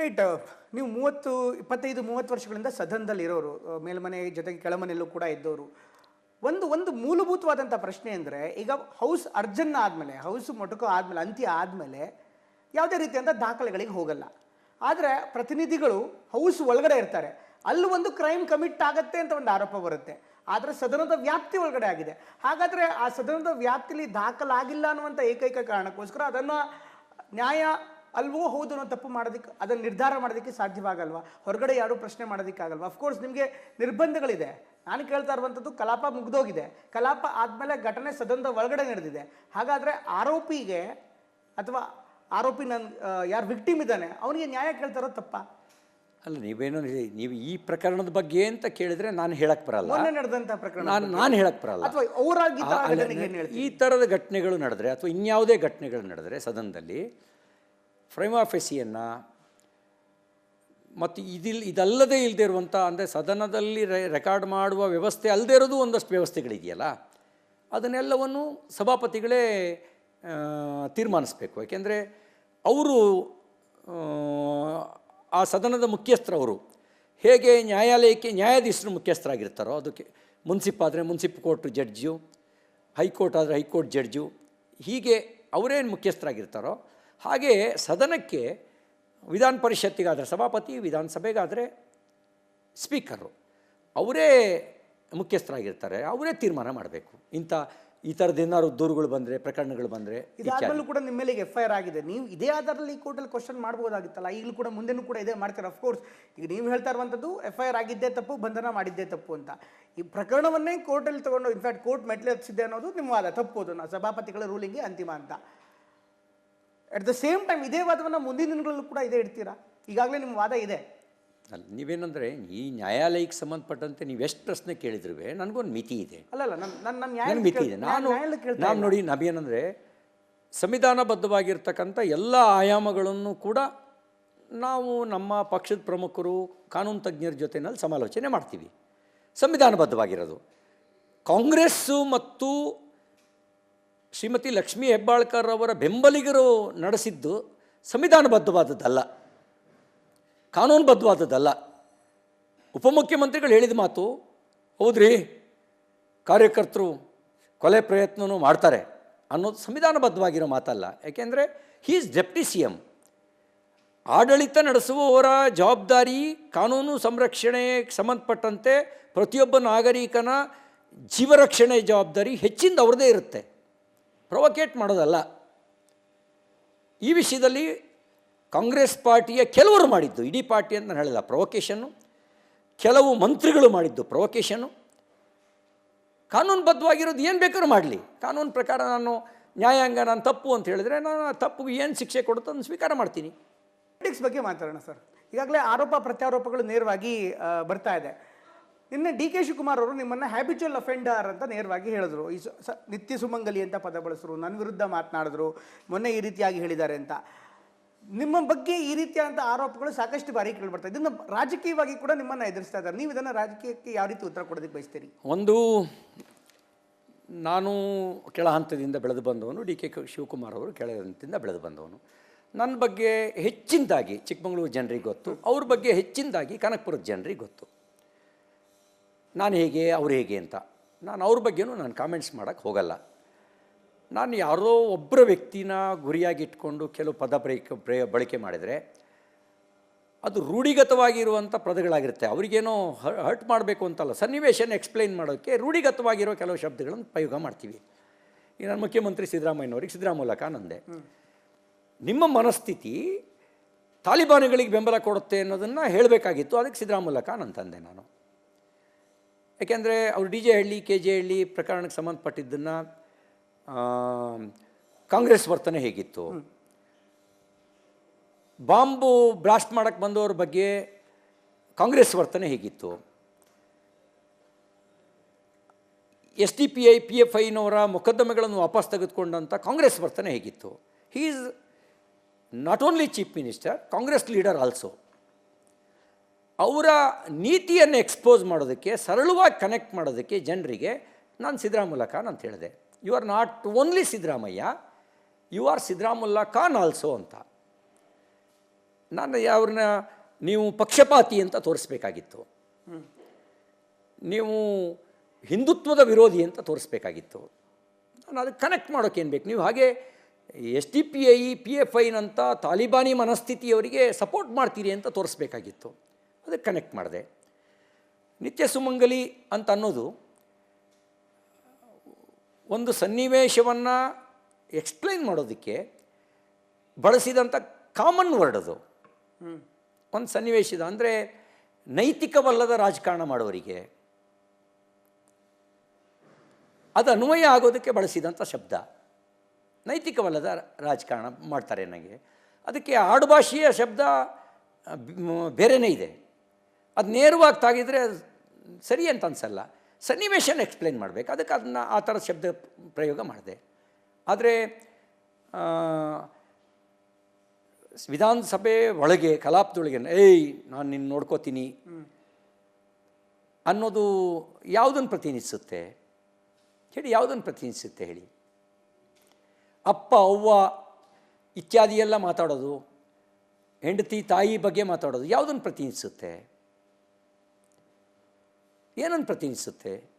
Right ನೀವು ಮೂವತ್ತು, ಇಪ್ಪತ್ತೈದು, ಮೂವತ್ತು ವರ್ಷಗಳಿಂದ ಸದನದಲ್ಲಿ ಇರೋರು ಮೇಲ್ಮನೆ ಜೊತೆಗೆ ಕೆಳಮನೆಯಲ್ಲೂ ಕೂಡ ಇದ್ದವರು ಒಂದು ಒಂದು ಮೂಲಭೂತವಾದಂಥ ಪ್ರಶ್ನೆ ಅಂದರೆ, ಈಗ ಹೌಸ್ ಅರ್ಜನ್ ಆದಮೇಲೆ ಹೌಸ್ ಮೊಟಕು ಆದಮೇಲೆ, ಅಂತ್ಯ ಆದಮೇಲೆ ಯಾವುದೇ ರೀತಿಯಂಥ ದಾಖಲೆಗಳಿಗೆ ಹೋಗಲ್ಲ. ಆದರೆ ಪ್ರತಿನಿಧಿಗಳು ಹೌಸ್ ಒಳಗಡೆ ಇರ್ತಾರೆ. ಅಲ್ಲಿ ಒಂದು ಕ್ರೈಮ್ ಕಮಿಟ್ ಆಗತ್ತೆ ಅಂತ ಒಂದು ಆರೋಪ ಬರುತ್ತೆ. ಆದರೆ ಸದನದ ವ್ಯಾಪ್ತಿ ಒಳಗಡೆ ಆಗಿದೆ. ಹಾಗಾದರೆ ಆ ಸದನದ ವ್ಯಾಪ್ತಿಲಿ ದಾಖಲಾಗಿಲ್ಲ ಅನ್ನುವಂಥ ಏಕೈಕ ಕಾರಣಕ್ಕೋಸ್ಕರ ಅದನ್ನು ನ್ಯಾಯ ಅಲ್ವೋ ಹೌದು ಅನ್ನೋ ತಪ್ಪು ಮಾಡೋದಕ್ಕೆ ಅದನ್ನು ನಿರ್ಧಾರ ಮಾಡೋದಕ್ಕೆ ಸಾಧ್ಯವಾಗಲ್ವಾ? ಹೊರಗಡೆ ಯಾರೂ ಪ್ರಶ್ನೆ ಮಾಡೋದಕ್ಕಾಗಲ್ವಾ? ಅಫ್ಕೋರ್ಸ್ ನಿಮಗೆ ನಿರ್ಬಂಧಗಳಿದೆ. ನಾನು ಕೇಳ್ತಾ ಇರುವಂಥದ್ದು ಕಲಾಪ ಮುಗ್ದೋಗಿದೆ. ಕಲಾಪ ಆದಮೇಲೆ ಘಟನೆ ಸದನದ ಒಳಗಡೆ ನಡೆದಿದೆ. ಹಾಗಾದರೆ ಆರೋಪಿಗೆ ಅಥವಾ ಆರೋಪಿ ನನ್ನ ಯಾರು ವಿಕ್ಟಿಮ್ ಇದ್ದಾನೆ ಅವನಿಗೆ ನ್ಯಾಯ ಕೇಳ್ತಾ ಇರೋದು ತಪ್ಪಾ? ಅಲ್ಲ ನೀವೇನೋ ನೀವು ಈ ಪ್ರಕರಣದ ಬಗ್ಗೆ ಅಂತ ಕೇಳಿದ್ರೆ ನಾನು ಹೇಳಕ್ ಬರಲ್ಲ. ನಡೆದಂಥ ಪ್ರಕರಣ ನಾನು ನಾನು ಹೇಳಕ್ ಬರಲ್ಲ. ಅಥವಾ ಈ ಥರದ ಘಟನೆಗಳು ನಡೆದ್ರೆ ಅಥವಾ ಇನ್ಯಾವುದೇ ಘಟನೆಗಳು ನಡೆದ್ರೆ ಸದನದಲ್ಲಿ ಫ್ರೈಮಾಫೆಸಿಯನ್ನು ಮತ್ತು ಇದಿಲ್ ಇದಲ್ಲದೆ ಇಲ್ಲದೆ ಇರುವಂಥ, ಅಂದರೆ ಸದನದಲ್ಲಿ ರೆಕಾರ್ಡ್ ಮಾಡುವ ವ್ಯವಸ್ಥೆ ಅಲ್ಲದೆ ಇರೋದು ಒಂದಷ್ಟು ವ್ಯವಸ್ಥೆಗಳಿದೆಯಲ್ಲ, ಅದನ್ನೆಲ್ಲವನ್ನು ಸಭಾಪತಿಗಳೇ ತೀರ್ಮಾನಿಸ್ಬೇಕು. ಯಾಕೆಂದರೆ ಅವರು, ಆ ಸದನದ ಮುಖ್ಯಸ್ಥರವರು ಹೇಗೆ ನ್ಯಾಯಾಲಯಕ್ಕೆ ನ್ಯಾಯಾಧೀಶರು ಮುಖ್ಯಸ್ಥರಾಗಿರ್ತಾರೋ, ಅದಕ್ಕೆ ಮುನ್ಸಿಪ್ ಆದರೆ munsif court judge high court ಆದರೆ ಹೈಕೋರ್ಟ್ ಜಡ್ಜು ಹೀಗೆ ಅವರೇನು ಮುಖ್ಯಸ್ಥರಾಗಿರ್ತಾರೋ ಹಾಗೆ ಸದನಕ್ಕೆ ವಿಧಾನ ಪರಿಷತ್ತಿಗಾದರೆ ಸಭಾಪತಿ, ವಿಧಾನಸಭೆಗಾದರೆ ಸ್ಪೀಕರು. ಅವರೇ ಮುಖ್ಯಸ್ಥರಾಗಿರ್ತಾರೆ, ಅವರೇ ತೀರ್ಮಾನ ಮಾಡಬೇಕು. ಇಂಥ ಈ ಥರದ ಏನಾದ್ರು ದೂರುಗಳು ಬಂದರೆ, ಪ್ರಕರಣಗಳು ಬಂದರೆ ಇದಾದ್ಮೇಲೂ ಕೂಡ ನಿಮ್ಮ ಮೇಲೆ ಎಫ್ ಐ ಆರ್ ಆಗಿದೆ. ನೀವು ಇದೇ ಆಧಾರದಲ್ಲಿ ಕೋರ್ಟಲ್ಲಿ ಕ್ವಶನ್ ಮಾಡ್ಬೋದಾಗಿತ್ತಲ್ಲ? ಈಗಲೂ ಕೂಡ ಮುಂದೆನೂ ಕೂಡ ಇದೇ ಮಾಡ್ತಾರೆ ಅಫ್ಕೋರ್ಸ್ ಈಗ ನೀವು ಹೇಳ್ತಾ ಇರುವಂಥದ್ದು ಎಫ್ ಐ ಆರ್ ಆಗಿದ್ದೇ ತಪ್ಪು, ಬಂಧನ ಮಾಡಿದ್ದೇ ತಪ್ಪು ಅಂತ. ಈ ಪ್ರಕರಣವನ್ನೇ ಕೋರ್ಟಲ್ಲಿ ತೊಗೊಂಡು ಇನ್ಫ್ಯಾಕ್ಟ್ ಕೋರ್ಟ್ ಮೆಟ್ಲೆ ಹಚ್ಚಿದೆ ಅನ್ನೋದು ನಿಮ್ಮ ವಾದ ತಪ್ಪು ಅದನ್ನು ಸಭಾಪತಿಗಳ ರೂಲಿಂಗೇ ಅಂತಿಮ ಅಂತ. ಅಟ್ ದ ಸೇಮ್ ಟೈಮ್ ಇದೇ ವಾದವನ್ನು ಮುಂದಿನ ದಿನಗಳಲ್ಲೂ ಕೂಡ ಇದೇ ಇಡ್ತೀರಾ? ಈಗಾಗಲೇ ನಿಮ್ಮ ವಾದ ಇದೆ. ಅಲ್ಲ ನೀವೇನಂದರೆ ಈ ನ್ಯಾಯಾಲಯಕ್ಕೆ ಸಂಬಂಧಪಟ್ಟಂತೆ ನೀವು ಎಷ್ಟು ಪ್ರಶ್ನೆ ಕೇಳಿದ್ರು ನನಗೊಂದು ಮಿತಿ ಇದೆ. ಅಲ್ಲ ಅಲ್ಲ ನನ್ನ ನನ್ನ ಮಿತಿ ಇದೆ. ನಾನು ನಾನು ನೋಡಿ ನಾವೇನಂದರೆ ಸಂವಿಧಾನಬದ್ಧವಾಗಿರ್ತಕ್ಕಂಥ ಎಲ್ಲ ಆಯಾಮಗಳನ್ನು ಕೂಡ ನಾವು ನಮ್ಮ ಪಕ್ಷದ ಪ್ರಮುಖರು ಕಾನೂನು ತಜ್ಞರ ಜೊತೆನಲ್ಲಿ ಸಮಾಲೋಚನೆ ಮಾಡ್ತೀವಿ. ಸಂವಿಧಾನಬದ್ಧವಾಗಿರೋದು. ಕಾಂಗ್ರೆಸ್ಸು ಮತ್ತು ಶ್ರೀಮತಿ ಲಕ್ಷ್ಮೀ ಹೆಬ್ಬಾಳ್ಕರ್ ಅವರ ಬೆಂಬಲಿಗರು ನಡೆಸಿದ್ದು ಸಂವಿಧಾನಬದ್ಧವಾದದ್ದಲ್ಲ, ಕಾನೂನುಬದ್ಧವಾದದ್ದಲ್ಲ. ಉಪಮುಖ್ಯಮಂತ್ರಿಗಳು ಹೇಳಿದ ಮಾತು, ಹೌದ್ರಿ, ಕಾರ್ಯಕರ್ತರು ಕೊಲೆ ಪ್ರಯತ್ನವೂ ಮಾಡ್ತಾರೆ ಅನ್ನೋದು ಸಂವಿಧಾನಬದ್ಧವಾಗಿರೋ ಮಾತಲ್ಲ. ಯಾಕೆಂದರೆ he is deputy C M ಆಡಳಿತ ನಡೆಸುವವರ ಜವಾಬ್ದಾರಿ, ಕಾನೂನು ಸಂರಕ್ಷಣೆಗೆ ಸಂಬಂಧಪಟ್ಟಂತೆ ಪ್ರತಿಯೊಬ್ಬ ನಾಗರಿಕನ ಜೀವರಕ್ಷಣೆ ಜವಾಬ್ದಾರಿ ಹೆಚ್ಚಿಂದ ಅವ್ರದ್ದೇ ಇರುತ್ತೆ. ಪ್ರೊವೊಕೇಟ್ ಮಾಡೋದಲ್ಲ. ಈ ವಿಷಯದಲ್ಲಿ ಕಾಂಗ್ರೆಸ್ ಪಾರ್ಟಿಯ ಕೆಲವರು ಮಾಡಿದ್ದು, ಇಡೀ ಪಾರ್ಟಿ ಅಂತ ನಾನು ಹೇಳಿಲ್ಲ ಪ್ರೊವೊಕೇಶನ್ನು ಕೆಲವು ಮಂತ್ರಿಗಳು ಮಾಡಿದ್ದು ಪ್ರೊವೊಕೇಶನ್ನು ಕಾನೂನುಬದ್ಧವಾಗಿರೋದು ಏನು ಬೇಕಾದ್ರೂ ಮಾಡಲಿ. ಕಾನೂನು ಪ್ರಕಾರ ನಾನು ನ್ಯಾಯಾಂಗ, ನಾನು ತಪ್ಪು ಅಂತ ಹೇಳಿದರೆ ನಾನು ಆ ತಪ್ಪಿಗೆ ಏನು ಶಿಕ್ಷೆ ಕೊಡುತ್ತೋ ಅದನ್ನು ಸ್ವೀಕಾರ ಮಾಡ್ತೀನಿ. ಪೊಲಿಟಿಕ್ಸ್ ಬಗ್ಗೆ ಮಾತಾಡೋಣ ಸರ್. ಈಗಾಗಲೇ ಆರೋಪ ಪ್ರತ್ಯಾರೋಪಗಳು ನೇರವಾಗಿ ಬರ್ತಾ ಇದೆ. ನಿನ್ನೆ ಡಿ ಕೆ ಶಿವಕುಮಾರ್ ಅವರು ನಿಮ್ಮನ್ನು ಹ್ಯಾಬಿಚುವಲ್ ಅಫೆಂಡರ್ ಅಂತ ನೇರವಾಗಿ ಹೇಳಿದ್ರು. ಈ ಸ- ನಿತ್ಯ ಸುಮಂಗಲಿ ಅಂತ ಪದ ಬಳಸಿದ್ರು ನನ್ನ ವಿರುದ್ಧ ಮಾತನಾಡಿದ್ರು, ಮೊನ್ನೆ ಈ ರೀತಿಯಾಗಿ ಹೇಳಿದ್ದಾರೆ ಅಂತ. ನಿಮ್ಮ ಬಗ್ಗೆ ಈ ರೀತಿಯಾದಂಥ ಆರೋಪಗಳು ಸಾಕಷ್ಟು ಬಾರಿ ಕೇಳಿಬರ್ತಾ ಇದನ್ನು ರಾಜಕೀಯವಾಗಿ ಕೂಡ ನಿಮ್ಮನ್ನು ಎದುರಿಸ್ತಾ ಇದ್ದಾರೆ. ನೀವು ಇದನ್ನು ರಾಜಕೀಯಕ್ಕೆ ಯಾವ ರೀತಿ ಉತ್ತರ ಕೊಡೋದಕ್ಕೆ ಬಯಸ್ತೀರಿ? ಒಂದು, ನಾನು ಕೆಳ ಹಂತದಿಂದ ಬೆಳೆದು ಬಂದವನು. ಡಿ ಕೆ ಶಿವಕುಮಾರ್ ಅವರು ಕೆಳ ಹಂತದಿಂದ ಬೆಳೆದು ಬಂದವನು. ನನ್ನ ಬಗ್ಗೆ ಹೆಚ್ಚಿನದಾಗಿ ಚಿಕ್ಕಮಗಳೂರು ಜನರಿಗೆ ಗೊತ್ತು. ಅವ್ರ ಬಗ್ಗೆ ಹೆಚ್ಚಿನದಾಗಿ ಕನಕಪುರದ ಜನರಿಗೆ ಗೊತ್ತು. ನಾನು ಹೇಗೆ ಅವ್ರು ಹೇಗೆ ಅಂತ. ನಾನು ಅವ್ರ ಬಗ್ಗೆನೂ ನಾನು ಕಾಮೆಂಟ್ಸ್ ಮಾಡೋಕ್ಕೆ ಹೋಗಲ್ಲ. ನಾನು ಯಾರೋ ಒಬ್ಬರ ವ್ಯಕ್ತಿನ ಗುರಿಯಾಗಿ ಇಟ್ಕೊಂಡು ಕೆಲವು ಪದ ಪ್ರಯ ಬಳಕೆ ಮಾಡಿದರೆ ಅದು ರೂಢಿಗತವಾಗಿರುವಂಥ ಪದಗಳಾಗಿರುತ್ತೆ. ಅವರಿಗೇನೋ ಹರ್ಟ್ ಮಾಡಬೇಕು ಅಂತಲ್ಲ. ಸನ್ನಿವೇಶನ ಎಕ್ಸ್ಪ್ಲೈನ್ ಮಾಡೋಕ್ಕೆ ರೂಢಿಗತವಾಗಿರೋ ಕೆಲವು ಶಬ್ದಗಳನ್ನು ಪ್ರಯೋಗ ಮಾಡ್ತೀವಿ. ಈಗ ನಾನು ಮುಖ್ಯಮಂತ್ರಿ ಸಿದ್ದರಾಮಯ್ಯನವ್ರಿಗೆ ಸಿದ್ದರಾಮೂಲಕ ನಂದೆ. ನಿಮ್ಮ ಮನಸ್ಥಿತಿ ತಾಲಿಬಾನುಗಳಿಗೆ ಬೆಂಬಲ ಕೊಡುತ್ತೆ ಅನ್ನೋದನ್ನು ಹೇಳಬೇಕಾಗಿತ್ತು. ಅದಕ್ಕೆ ಸಿದ್ದರಾಮೂಲಕ ನಂತಂದೆ ನಾನು. ಯಾಕೆಂದರೆ ಅವರು D J Halli K J Halli ಪ್ರಕರಣಕ್ಕೆ ಸಂಬಂಧಪಟ್ಟಿದ್ದನ್ನು ಕಾಂಗ್ರೆಸ್ ವರ್ತನೆ ಹೇಗಿತ್ತು? ಬಾಂಬು ಬ್ಲಾಸ್ಟ್ ಮಾಡೋಕ್ಕೆ ಬಂದವ್ರ ಬಗ್ಗೆ ಕಾಂಗ್ರೆಸ್ ವರ್ತನೆ ಹೇಗಿತ್ತು? S D P I P F ಐನವರ ಮೊಕದ್ದಮೆಗಳನ್ನು ವಾಪಸ್ ತೆಗೆದುಕೊಂಡಂಥ ಕಾಂಗ್ರೆಸ್ ವರ್ತನೆ ಹೇಗಿತ್ತು? He is not only chief minister Congress leader also ಅವರ ನೀತಿಯನ್ನು ಎಕ್ಸ್ಪೋಸ್ ಮಾಡೋದಕ್ಕೆ, ಸರಳವಾಗಿ ಕನೆಕ್ಟ್ ಮಾಡೋದಕ್ಕೆ ಜನರಿಗೆ ನಾನು ಸಿದ್ದರಾಮುಲ್ಲಾ ಖಾನ್ ಅಂತ ಹೇಳಿದೆ. You are not only Siddaramaiah you are Siddaramulla Khan also ಅಂತ. ನಾನು ಅವ್ರನ್ನ ನೀವು ಪಕ್ಷಪಾತಿ ಅಂತ ತೋರಿಸ್ಬೇಕಾಗಿತ್ತು. ನೀವು ಹಿಂದುತ್ವದ ವಿರೋಧಿ ಅಂತ ತೋರಿಸ್ಬೇಕಾಗಿತ್ತು. ನಾನು ಅದಕ್ಕೆ ಕನೆಕ್ಟ್ ಮಾಡೋಕೆ ಏನು ಬೇಕು? ನೀವು ಹಾಗೆ S D P I, P F ಐನಂಥ ತಾಲಿಬಾನಿ ಮನಸ್ಥಿತಿಯವರಿಗೆ ಸಪೋರ್ಟ್ ಮಾಡ್ತೀರಿ ಅಂತ ತೋರಿಸ್ಬೇಕಾಗಿತ್ತು. ಅದಕ್ಕೆ ಕನೆಕ್ಟ್ ಮಾಡಿದೆ. ನಿತ್ಯ ಸುಮಂಗಲಿ ಅಂತ ಅನ್ನೋದು ಒಂದು ಸನ್ನಿವೇಶವನ್ನು ಎಕ್ಸ್ಪ್ಲೈನ್ ಮಾಡೋದಕ್ಕೆ ಬಳಸಿದಂಥ ಕಾಮನ್ ವರ್ಡ್ ಅದು. ಒಂದು ಸನ್ನಿವೇಶದ ಅಂದರೆ ನೈತಿಕವಲ್ಲದ ರಾಜಕಾರಣ ಮಾಡೋರಿಗೆ ಅದು ಅನ್ವಯ ಆಗೋದಕ್ಕೆ ಬಳಸಿದಂಥ ಶಬ್ದ. ನೈತಿಕವಲ್ಲದ ರಾಜಕಾರಣ ಮಾಡ್ತಾರೆ ನನಗೆ. ಅದಕ್ಕೆ ಆಡುಭಾಷೆಯ ಶಬ್ದ ಬೇರೆಯೇ ಇದೆ. ಅದು ನೇರವಾಗಿ ತಾಗಿದರೆ ಅದು ಸರಿ ಅಂತ ಅನ್ಸಲ್ಲ. ಸನ್ನಿವೇಶನ ಎಕ್ಸ್ಪ್ಲೇನ್ ಮಾಡಬೇಕು. ಅದಕ್ಕೆ ಅದನ್ನು ಆ ಥರ ಶಬ್ದ ಪ್ರಯೋಗ ಮಾಡಿದೆ. ಆದರೆ ವಿಧಾನಸಭೆ ಒಳಗೆ ಕಲಾಪದೊಳಗೆ ಏಯ್ ನಾನು ನಿನ್ನ ನೋಡ್ಕೋತೀನಿ ಅನ್ನೋದು ಯಾವುದನ್ನು ಪ್ರತಿನಿಧಿಸುತ್ತೆ? ಹೇಳಿ ಯಾವುದನ್ನು ಪ್ರತಿನಿಧಿಸುತ್ತೆ ಹೇಳಿ. ಅಪ್ಪ ಅವ್ವ ಇತ್ಯಾದಿ ಎಲ್ಲ ಮಾತಾಡೋದು. ಹೆಂಡತಿ ತಾಯಿ ಬಗ್ಗೆ ಮಾತಾಡೋದು. ಯಾವುದನ್ನು ಪ್ರತಿನಿಧಿಸುತ್ತೆ? ಏನನ್ನು ಪ್ರತಿನಿಧಿಸುತ್ತೆ?